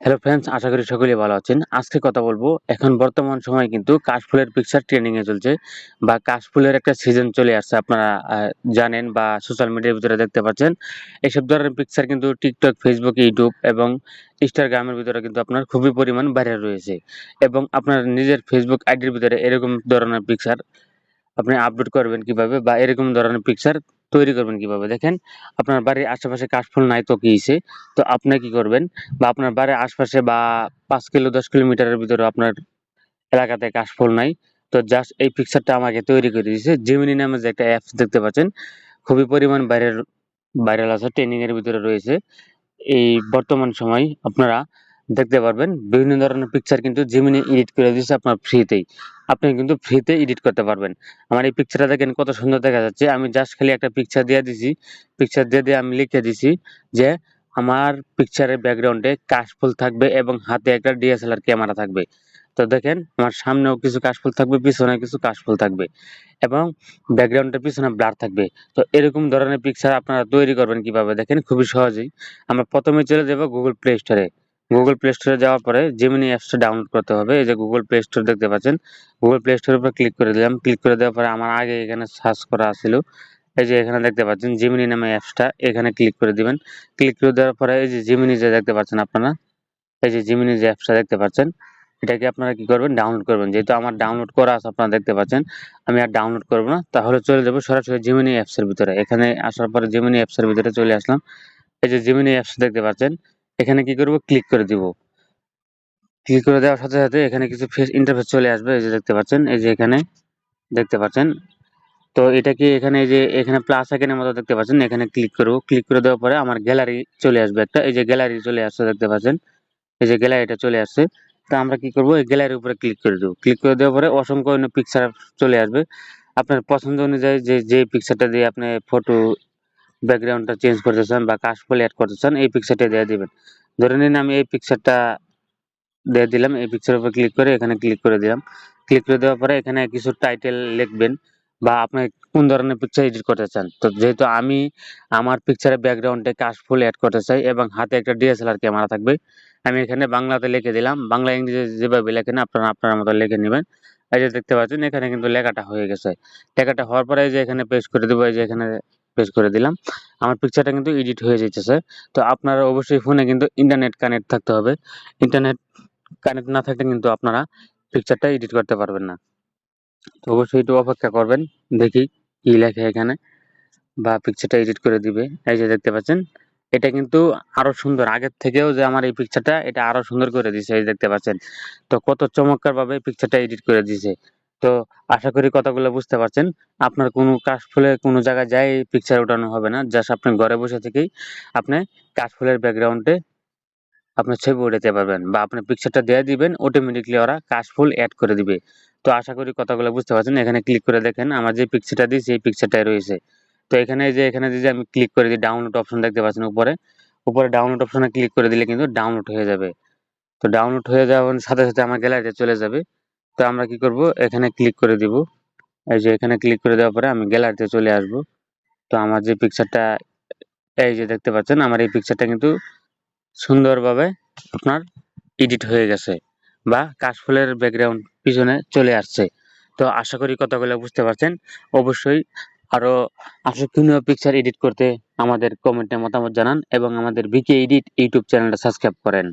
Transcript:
Hello friends আশা করি সকলেই ভালো আছেন। আজকে কথা বলব, এখন বর্তমান সময় কিন্তু কাশফুলের পিকচার ট্রেনিং এ চলছে বা কাশফুলের একটা সিজন চলে আসছে। আপনারা জানেন বা সোশ্যাল মিডিয়ার ভিতরে দেখতে পাচ্ছেন এইসব ধরনের পিকচার কিন্তু টিকটক ফেসবুক ইউটিউব এবং ইনস্টাগ্রামের ভিতরে কিন্তু আপনার খুবই পরিমাণ ভাইরাল রয়েছে এবং আপনার নিজের ফেসবুক আইডির ভিতরে এরকম ধরনের পিকচার আপনি আপলোড করবেন কীভাবে বা এরকম ধরনের পিকচার তৈরি করবেন কীভাবে? দেখেন, আপনার বাড়ির আশেপাশে কাশফুল নাই তো কি হইছে? তো আপনি কি করবেন? বা আপনার বাড়ির আশপাশে বা পাঁচ কিলো, দশ কিলোমিটারের ভিতরে আপনার এলাকাতে কাশফুল নাই। তো জাস্ট এই পিকচারটা আমাকে তৈরি করে দিয়েছে। জিমিনি নামে যে একটা অ্যাপস দেখতে পাচ্ছেন, খুবই পরিমাণ ভাইরাল ভাইরাল আছে ট্রেনিং এর ভিতরে রয়েছে। এই বর্তমান সময় আপনারা দেখতে পারবেন। বিভিন্ন ধরনের পিকচার কিন্তু জিমিনি এডিট করে দিয়েছে আপনার ফ্রিতেই আপনি কিন্তু ফ্রিতে এডিট করতে পারবেন। আমার এই পিকচারটা দেখেন কত সুন্দর দেখা যাচ্ছে। আমি জাস্ট খালি একটা পিকচার দিয়ে দিছি। পিকচার দিয়ে দিয়ে আমি লিখে দিছি যে, আমার পিকচারের ব্যাকগ্রাউন্ডে কাশফুল থাকবে এবং হাতে একটা ডিএসএলআর ক্যামেরা থাকবে। তো দেখেন, আমার সামনেও কিছু কাশফুল থাকবে পিছনে কিছু কাশফুল থাকবে এবং ব্যাকগ্রাউন্ডের পিছনে ব্লার থাকবে। তো এরকম ধরনের পিকচার আপনারা তৈরি করবেন কীভাবে? দেখেন, খুবই সহজেই। আমরা প্রথমে চলে যাব গুগল প্লে স্টোরে গুগল প্লে স্টোরে যাওয়ার পরে জেমিনি অ্যাপসটা ডাউনলোড করতে হবে। এই যে গুগল প্লে স্টোর দেখতে পাচ্ছেন গুগল প্লে স্টোরের উপর ক্লিক করে দিলাম। ক্লিক করে দেওয়ার পরে আমার আগে এখানে সার্চ করা ছিল এই যে এখানে দেখতে পাচ্ছেন জিমিনি নামে অ্যাপসটা এখানে ক্লিক করে দিবেন। ক্লিক করে দেওয়ার পরে এই যে জিমিনি যে দেখতে পাচ্ছেন আপনারা, এই যে জিমিনি যে অ্যাপসটা দেখতে পাচ্ছেন এটাকে আপনারা কি করবেন? ডাউনলোড করবেন। যেহেতু আমার ডাউনলোড করা আছে আপনারা দেখতে পাচ্ছেন, আমি আর ডাউনলোড করব না। তাহলে চলে যাব সরাসরি জিমিনি অ্যাপসের ভিতরে। এখানে আসার পরে জিমিনি অ্যাপসের ভিতরে চলে আসলাম। এই যে জিমিনি অ্যাপস দেখতে পাচ্ছেন এখানে কি করব? ক্লিক করে দিব। ক্লিক করে দেওয়ার সাথে সাথে এখানে কিছু ফেস ইন্টারফেস চলে আসবে, এই যে দেখতে পাচ্ছেন, এই যে এখানে দেখতে পাচ্ছেন। তো এটা কি এখানে যে, এখানে প্লাস আইকনের মতো দেখতে পাচ্ছেন, এখানে ক্লিক করব। ক্লিক করে দেওয়ার পরে আমার গ্যালারি চলে আসবে একটা, এই যে গ্যালারি চলে আসছে, দেখতে পাচ্ছেন। এই যে গ্যালারিটা চলে আসছে। তো আমরা কি করব? এই গ্যালারির উপরে ক্লিক করে দেবো। ক্লিক করে দেওয়ার পরে অসংখ্য পিকচার চলে আসবে। আপনার পছন্দ অনুযায়ী যে যে পিকচারটা দিয়ে আপনি ফটো ব্যাকগ্রাউন্ডটা চেঞ্জ করতে চান বা কাশফুল অ্যাড করতে চান এই পিকচারটা দিয়ে দিবেন। ধরে নিন আমি এই পিকচারটা দিয়ে দিলাম, এই পিকচারের উপর ক্লিক করে এখানে ক্লিক করে দিলাম। ক্লিক করে দেওয়ার পরে এখানে কিছু টাইটেল লিখবেন বা আপনি কোন ধরনের পিকচার এডিট করতে চান। তো যেহেতু আমি আমার পিকচারের ব্যাকগ্রাউন্ডে কাশফুল অ্যাড করতে চাই এবং হাতে একটা ডিএসএলআর ক্যামেরা থাকবে, আমি এখানে বাংলাতে লিখে দিলাম। বাংলা, ইংরেজি যেভাবে লেখেন আপনারা আপনার মতো লিখে নেবেন। এই যে দেখতে পাচ্ছেন, এখানে কিন্তু লেখাটা হয়ে গেছে। লেখাটা হওয়ার পরে এই যে এখানে পেস্ট করে দেবো, এই যে এখানে পেস্ট করে দিলাম। আমার পিকচারটা কিন্তু এডিট হয়ে যেতেছে তো আপনারা অবশ্যই ফোনে কিন্তু ইন্টারনেট কানেক্ট থাকতে হবে। ইন্টারনেট কানেক্ট না থাকলে কিন্তু আপনারা পিকচারটা এডিট করতে পারবেন না। তো অবশ্যই একটু অপেক্ষা করবেন। দেখি কি লেখে এখানে বা পিকচারটা এডিট করে দিবে। এই যে দেখতে পাচ্ছেন, এটা কিন্তু আরও সুন্দর। আগের থেকেও যে আমার এই পিকচারটা এটা আরও সুন্দর করে দিছে। এই দেখতে পাচ্ছেন, তো কত চমৎকার ভাবে পিকচারটা এডিট করে দিছে। তো আশা করি কথাগুলো বুঝতে পারছেন। আপনার কোনো কাশফুলে কোনো জায়গায় যাই পিকচার ওঠানো হবে না। জাস্ট আপনি ঘরে বসে থেকেই আপনি কাশফুলের ব্যাকগ্রাউন্ডে আপনি ছবি উঠাতে পারবেন বা আপনি পিকচারটা দিয়ে দিবেন অটোমেটিকলি ওরা কাশফুল অ্যাড করে দিবে। তো আশা করি কথাগুলো বুঝতে পারছেন। এখানে ক্লিক করে দেখেন, আমার যে পিকচারটা দিয়েছি, এই পিকচারটাই রয়েছে। তো এখানে যে, এখানে যদি আমি ক্লিক করে দিই ডাউনলোড অপশন দেখতে পাচ্ছেন উপরে। উপরে ডাউনলোড অপশনে ক্লিক করে দিলে কিন্তু ডাউনলোড হয়ে যাবে। তো ডাউনলোড হয়ে যাওয়ার সাথে সাথে আমার গ্যালারিতে চলে যাবে। তো আমরা কি করব? এখানে ক্লিক করে দিব। এই যে এখানে ক্লিক করে দেওয়ার পরে আমি গ্যালারিতে চলে আসব। তো আমার যে পিকচারটা এই যে দেখতে পাচ্ছেন, আমার এই পিকচারটা কিন্তু সুন্দরভাবে আপনার এডিট হয়ে গেছে বা কাশফুলের ব্যাকগ্রাউন্ড পিছনে চলে আসছে। তো আশা করি কথাগুলো বুঝতে পারছেন। অবশ্যই আরও আকর্ষণীয় পিকচার এডিট করতে আমাদের কমেন্টে মতামত জানান এবং আমাদের বিকে এডিট ইউটিউব চ্যানেলটা সাবস্ক্রাইব করেন।